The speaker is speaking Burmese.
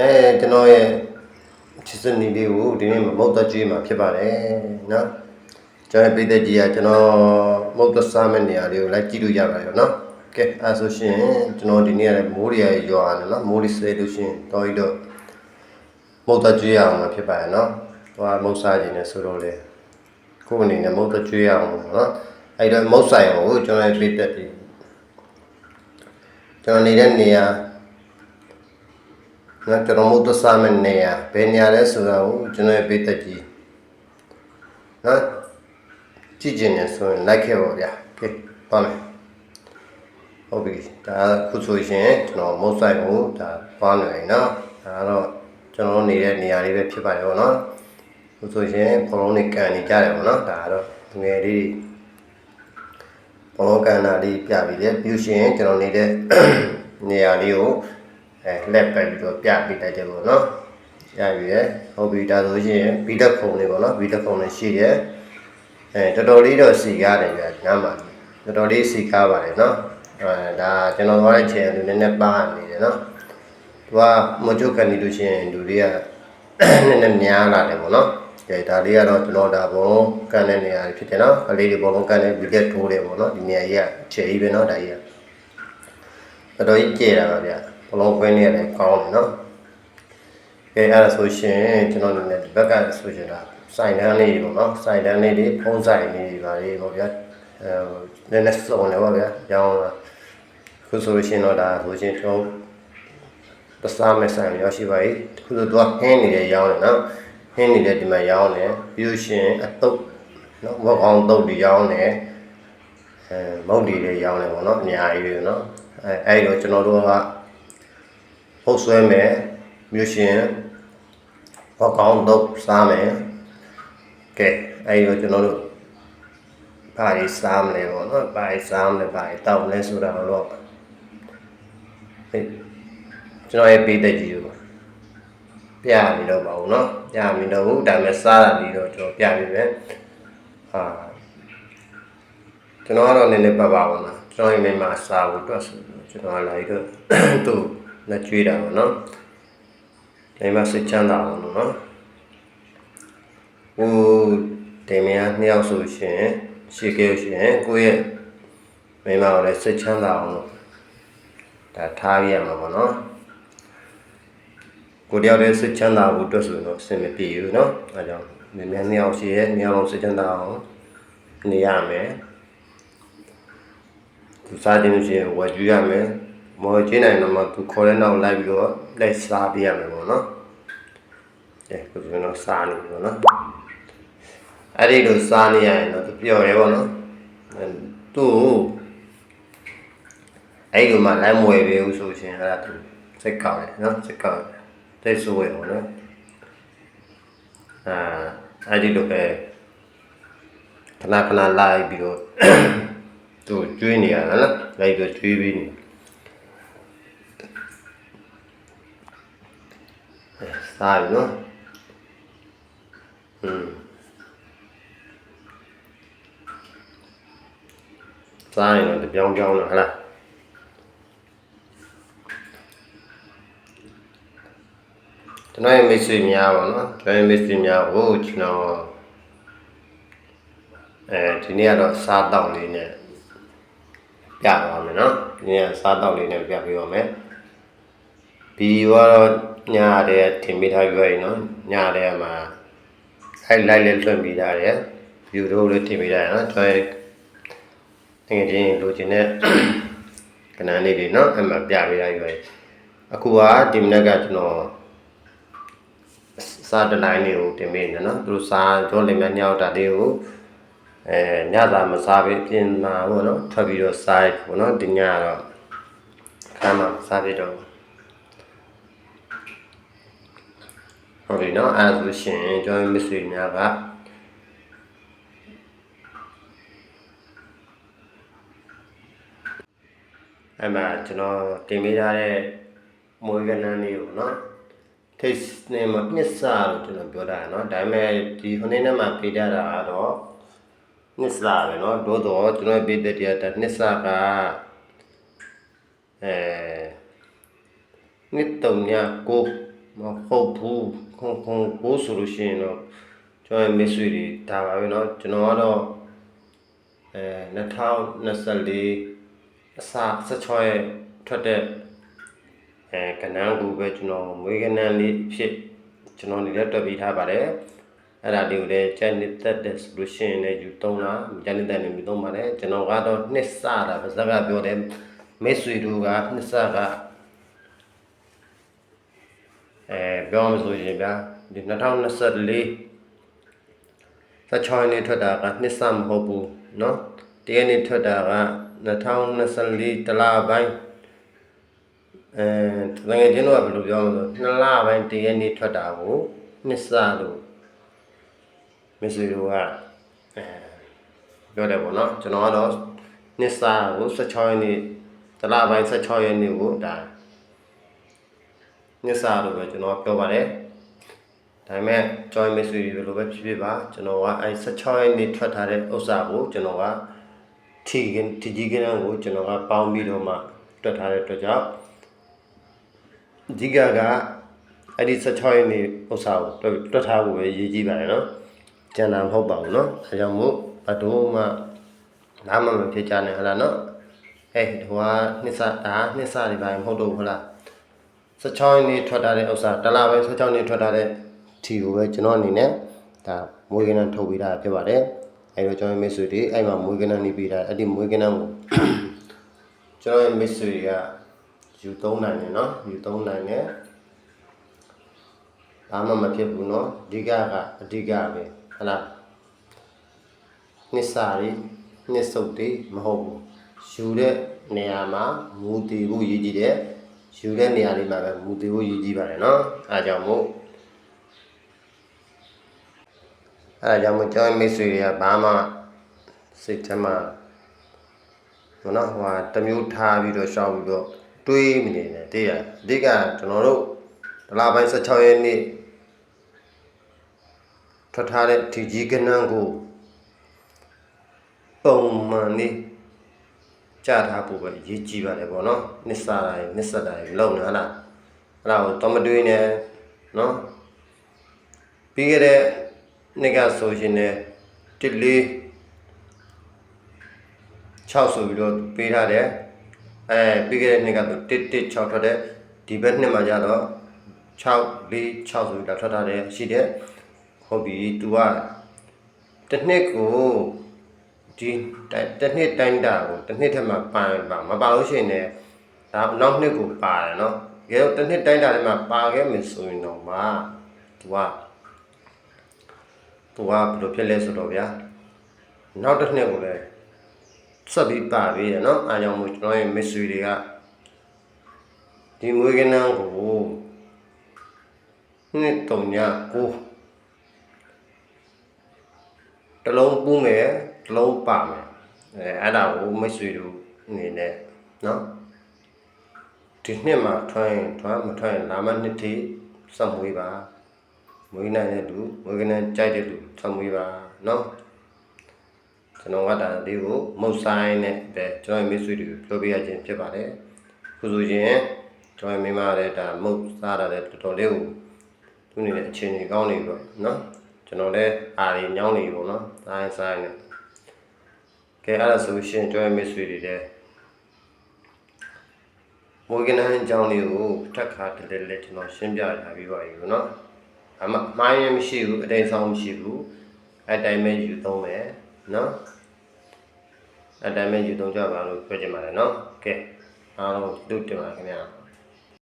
အဲကျွန်တော်ရဲ့ချစ်စနီလေးကိုဒီနေ့မမုတ်သက်ကြီးမှာဖြစ်ပါတယ်နော်ကျွန်တော်ပြည်သက်ကြီးကကျွန်တော်မုတ်သက်စားမယ့်နေရာလေးကိုလိုက်ကြည့်လို့ရပါတယ်နော်ကဲအဲဆိုရှင်ကျွန်တော်ဒီနေ့ကလည်းမိုးရီရရွာနေနော်မိုးရီဆဲလို့ရှင်တော်ရီတော့မုတ်သက်ကြီးရအောင်မှာဖြစ်ပါတယ်နော်ဟိုကမုတ်စားခြင်းနဲ့ဆိုတော့လေကိုယ်အနေနဲ့မုတ်သက်ကြီးရအောင်နော်အဲ့တော့မုတ်ဆိုင်အောင်ကိုကျွန်တော်ရဲ့ပြည်သက်ကြီးကျွန်တော်နေတဲ့နေရာ နော်ကျွန်တော်မုတ်တဆာမယ့်နေရဘယ်နေရာလဲဆိုတာကိုကျွန်တော်ရဲ့ပေးသက်ကြီးနော်ကြည့်ကျင်နေဆိုရင်လိုက်ခဲ့ပါဗျာကဲပါမယ်ဟုတ်ပြီဒါခုဆိုရှင်ကျွန်တော်မုတ်ဆိုင်ကိုဒါပါနေပြီနော်ဒါတော့ကျွန်တော်နေတဲ့နေရာလေးပဲဖြစ်ပါတယ်ဗောနော်ခုဆိုရှင်ဘလုံးလေးကန်နေကြတယ်ဗောနော်ဒါတော့ငယ်လေးဘလုံးကန်တာလေးပြပြီးတယ်ပြီးရှင်ကျွန်တော်နေတဲ့နေရာလေးကို အဲလက်ပဲပြီးတော့ပြပေးတတ်တယ်ပေါ့နော်ရပြီရဟုတ်ပြီဒါဆိုရင်ဘီတက်ခုံလေးပေါ့နော်ဘီတက်ခုံလေးရှိတယ်အဲတော်တော်လေးတော့စီကားတယ်ဗျာနားမှာတော်တော်လေးစီကားပါတယ်နော်အဲဒါကျွန်တော်သွားတဲ့ချိန်လူနည်းနည်းပါနေတယ်နော်သူကမချုပ်ကန်နေလို့ရှိရင်လူတွေကနည်းနည်းများလာတယ်ပေါ့နော်ကဲဒါလေးကတော့ကျွန်တော်ဒါဘုံကန်တဲ့နေရာဖြစ်တယ်နော်ကလေးတွေဘုံလုံးကန်တဲ့ဘီတက်ထိုးတယ်ပေါ့နော်ဒီနေရာကြီးကခြေကြီးပဲနော်ဒါကြီးကတော်တော်ကြီးကြဲတာပါဗျ ဘလုံးခွင်းနေရတယ်ကောင်းတယ်နော်ကဲအဲ့ဒါဆိုရှင်ကျွန်တော်အနေနဲ့ဒီဘက်ကဆိုရှင်ဒါစိုင်တန်းလေးတွေပေါ့နော်စိုင်တန်းလေးတွေဖုံးစိုင်လေးတွေပါလေးပေါ့ဗျာအဲနည်းနည်းစုံတယ်ပေါ့ဗျာရောင်းတာခုဆိုလို့ရှင်တော့ဒါဆိုရှင်ကျွန်တော်တစားမဲ့ဆိုင်ရောက်ရှိပါ යි ခုဆိုတော့ဟင်းနေတယ်ရောင်းတယ်နော်ဟင်းနေတဲ့ဒီမှာရောင်းတယ်ပြီးလို့ရှင်အတုပ်နော်ဝက်ကောင်တုပ်တွေရောင်းတယ်အဲမုတ်တွေလည်းရောင်းတယ်ပေါ့နော်အများကြီးပဲနော်အဲအဲ့တော့ကျွန်တော်တို့က ဖုတ်ဆွဲမယ်မြို့ရှင်ဟောကောင်းတော့စားမယ်ကဲအဲဒီတော့ကျွန်တော်တို့ဘာတွေစားမလဲပေါ့နော်ဘာတွေစားမလဲဘာတွေတောက်မလဲဆိုတာတော့ကျွန်တော်ရဲ့ပေးတဲ့ကြီးကိုပြပြီးတော့ပါဦးနော်ပြပြီးတော့ဒါမဲ့စားတာပြီးတော့ကျွန်တော်ပြပြီးမယ်ဟာကျွန်တော်ကတော့နည်းနည်းပတ်ပါဦးနော်ကျွန်တော်အိမ်မှာစားဖို့တွက်ဆိုကျွန်တော်လာပြီးတော့သူ့ လက်ကျွေးတာပေါ့နော်မိမစိတ်ချမ်းသာအောင်လို့နော်ဟိုတင်မရနှစ်ယောက်ဆိုရှင်ရှေ့ကဲရှင်ကိုယ့်ရဲ့မိမကိုလည်းစိတ်ချမ်းသာအောင်လို့ဒါထားရမှာပေါ့နော်ကိုတယောက်တည်းစိတ်ချမ်းသာဖို့အတွက်ဆိုတော့အဆင်မပြေဘူးနော်အဲကြောင့်မင်းများနှစ်ယောက်ရှိရဲ့နှစ်ယောက်လုံးစိတ်ချမ်းသာအောင်နေရမယ်သူစားခြင်းရှိရင်ဝယ်ကြည့်ရမယ် မော်ကျင်းနိုင်တော့မှသူခေါ်တဲ့နောက်လိုက်ပြီးတော့လက်စားပြရမယ်ပေါ့နော်အဲကိုယ်ကတော့စားနေပြီပေါ့နော်အဲ့ဒီလိုစားနေရရင်တော့သူပျော်တယ်ပေါ့နော်အဲသူ့ကိုအဲ့ဒီလိုမှလမ်းမွေပေးဘူးဆိုရှင်အဲ့ဒါသူစိတ်ကောက်တယ်နော်စိတ်ကောက်တယ်တိတ်ဆိုးရပေါ့နော်အာအဲ့ဒီလိုပဲခဏခဏလိုက်ပြီးတော့သူကျွေးနေရတာနော်လိုက်ပြီးကျွေးပြီးနေအဲ စားပြီနော်อืมစားရင်တော့တပြောင်းပြောင်းတော့ဟလားကျွန်တော်ရဲ့မိတ်ဆွေများပါနော်ကျွန်တော်ရဲ့မိတ်ဆွေများကိုကျွန်တော်အဲဒီနေ့ကတော့စားတောက်လေးနဲ့ပြပါမယ်နော်ဒီနေ့ကစားတောက်လေးနဲ့ပြပေးပါမယ်ဗီဒီယိုကတော့ ညတဲ့ထင်မိထားကြရည်နော်ညတဲ့မှာအဲ့လိုက်လေးလွှင့်ပြီးသားတယ်ဗီဒီယိုလေးထင်မိထားရနော်ကျွန်တော်တကယ်ချင်းလိုချင်တဲ့ကဏ္ဍလေးတွေနော်အဲ့မှာပြပေးထားကြရည်အခုကဒီမနက်ကကျွန်တော်စားတလိုင်းလေးကိုတင်ပေးနေနော်သူတို့စားကြောလိမ်မဲ့ညောက်တာလေးကိုအဲညစာမစားဘဲပြင်မှာပေါ့နော်ထွက်ပြီးတော့စားရပေါ့နော်ဒီညကတော့ခါမှစားပြတော့ ဟုတ်ပြီနော်အဲဆိုရှင်ကျွန်တော်မိတ်ဆွေများကအဲ့မှာကျွန်တော်တင်ပေးထားတဲ့မွေးကနန်းလေးကိုနော် taste နဲ့မှနှစ်စာလို့ကျွန်တော်ပြောတာနော်ဒါပေမဲ့ဒီခုနေ့နဲ့မှပေးထားတာကတော့နှစ်စာပဲနော်သို့တော့ကျွန်တော်ပေးတဲ့တရားတနှစ်စာကအဲနှစ်တုံညာကိုမဟုတ်ဘူး ခုံခုံကိုဆိုလို့ရှိရင်တော့ကျွန်တော်ရဲ့မိတ်ဆွေတွေဒါပါပဲเนาะကျွန်တော်ကတော့အဲ2024အစ16ရက်ထွက်တဲ့အဲကနန်းကူပဲကျွန်တော်မွေးကနန်းလေးဖြစ်ကျွန်တော်နေလည်းတွက်ပြီးထားပါတယ်အဲ့ဒါလေးကိုလည်းကျန်နေသက်တဲ့ဆိုလို့ရှိရင်လည်းယူသုံးတာကျန်နေတဲ့နေယူသုံးပါတယ်ကျွန်တော်ကတော့နှစ်စတာပါစကားပြောတယ်မိတ်ဆွေတို့ကနှစ်စက ပြောမှဆိုရင်ဗျာဒီ2024 16နှစ်ထွက်တာကနှစ်စမဟုတ်ဘူးเนาะတရက်နေ့ထွက်တာက2024တလပိုင်းအဲတကယ်ချင်းတော့ဘယ်လိုပြောမလဲဆိုနှစ်လပိုင်းတရက်နေ့ထွက်တာကိုနှစ်စလို့မစ္စရီတို့ကအဲပြောတယ်ပေါ့နော်ကျွန်တော်ကတော့နှစ်စကို16ရက်နေ့တလပိုင်း16ရက်နေ့ကိုဒါ ညစာလို့ပဲကျွန်တော်ပြောပါတယ်ဒါပေမဲ့ join မိတ်ဆွေတွေလိုပဲဖြစ်ဖြစ်ပါကျွန်တော်ကအဲ16ရက်နေ့ထွက်ထားတဲ့ဥစ္စာကိုကျွန်တော်ကထီကင်ထီကြီးကန်းကိုကျွန်တော်ကပေါင်းပြီးတော့မှတွက်ထားတဲ့အတွက်ကြောင့်အဓိကကအဲ့ဒီ16ရက်နေ့ဥစ္စာကိုတွက်တွက်ထားဖို့ပဲရည်ကြီးပါတယ်နော်ကျန်တာမဟုတ်ပါဘူးနော်အဲကြောင့်မို့ဘတ်တော့မှနားမမဖြစ်ကြနဲ့ဟုတ်လားနော်ဟဲ့ဒီကနှစ်စဒါနှစ်စတွေပါမဟုတ်တော့ဘူးဟုတ်လား 16ရက်နေ့ထွက်တာတဲ့ဥစ္စာတစ်လပဲ16ရက်နေ့ထွက်တာတဲ့ထီကိုပဲကျွန်တော်အနေနဲ့ဒါမွေးကနန်းထုတ်ပေးတာဖြစ်ပါတယ်အဲတော့ကျွန်တော်မိတ်ဆွေတွေအဲ့မှာမွေးကနန်းနေပေးတာအဲ့ဒီမွေးကနန်းကိုကျွန်တော်ရဲ့မိတ်ဆွေတွေကယူသုံးနိုင်တယ်နော်ယူသုံးနိုင်တယ်ဘာမှမဖြစ်ဘူးနော်အဓိကကအဓိကပဲဟလားနှစ်စာရီနှစ်စုပ်တွေမဟုတ်ဘူးယူတဲ့နေရာမှာမူတည်ဖို့ရည်ကြည်တ ယ်ယူတဲ့နေရာလေးမှာပဲမူတည်ဖို့ရည်ကြီးပါတယ်နော်အဲဒါကြောင့်မို့အဲဒါကြောင့်မို့ကျွန်တော်မိတ်ဆွေတွေကဘာမှစိတ်ထဲမှာမနော်ဟိုဟာတစ်မျိုးထားပြီးတော့ရှောက်ပြီးတော့တွေးမနေနဲ့တည်းရအဓိကကျွန်တော်တို့ဒလပိုင်း16ရက်နေ့ထွက်ထားတဲ့ဒီကြီးကနန်းကိုပုံမှန်လေး ကြထားဖို့ပဲရေးကြည့်ပါတယ်ပေါ့နော်နစ်စာတိုင်းနစ်ဆက်တိုင်းလုံနေဟလားအဲ့ဒါကိုတော့မတွေးနဲ့နော်ပြီးခဲ့တဲ့နေ့ကဆိုရှင်နဲ့တစ်လေး6ဆိုပြီးတော့ပေးထားတယ်အဲပြီးခဲ့တဲ့နေ့ကတော့1 1 6ထွက်တဲ့ဒီဘက်နှစ်မှာကျတော့6 4 6ဆိုပြီးတော့ထွက်ထားတယ်ရှိတယ်ဟုတ်ပြီ तू ကတစ်နှစ်ကို ဒီတစ်နှစ်တိုင်းတာကိုတစ်နှစ်ထက်မှပါပါမပါလို့ရှိရင်လည်းဒါနောက်နှစ်ကိုပါတယ်နော်တကယ်တော့တစ်နှစ်တိုင်းတာထဲမှာပါခဲ့မယ်ဆိုရင်တော့မှသူကသူကဘယ်လိုဖြစ်လဲဆိုတော့ဗျာနောက်တစ်နှစ်ကိုလည်းဆက်ပြီးပါပြီးရနော်အားကြောင့်မို့ကျွန်တော်ရဲ့မစ်ဆွေတွေကဒီမွေးကနန်းကိုနှစ်တုံညကိုတလုံးပူးမယ် တလုံးပါမယ်အဲအဲ့ဒါကိုမိတ်ဆွေတို့အနေနဲ့နော်ဒီနှစ်မှာထွန်းရင်ထွန်းမထွန်းရင်လာမနှစ်ထိစက်မွေးပါမွေးနိုင်တဲ့လူမွေးကနန်းကြိုက်တဲ့လူစက်မွေးပါနော်ကျွန်တော်ကဒါလေးကိုမုတ်ဆိုင်နဲ့ပဲကျွန်တော်မိတ်ဆွေတို့ပြောပြရခြင်းဖြစ်ပါတယ်ခုဆိုရင်ကျွန်တော်မိမလည်းဒါမုတ်စားတာလည်းတော်တော်လေးကိုသူနေတဲ့အချိန်ကြီးကောင်းနေပြီပေါ့နော်ကျွန်တော်လည်းအားရညောင်းနေပြီပေါ့နော်စားစားနေ ကဲအဲ့ဒါဆိုရှင်ကျွန်တော်မိတ်ဆွေတွေလည်းမိုးကနန်းအကြောင်းလေးကိုထက်ခါတလဲလဲကျွန်တော်ရှင်းပြထားပြီးပါပြီပေါ့နော်အမမိုင်းရမရှိဘူးအတိတ်ဆောင်မရှိဘူးအဲ့တိုင်းပဲယူသုံးမယ်နော်အဲ့တိုင်းပဲယူသုံးကြပါလို့ပြောချင်ပါတယ်နော်ကဲအားလုံးတို့တင်ပါခင်ဗျာ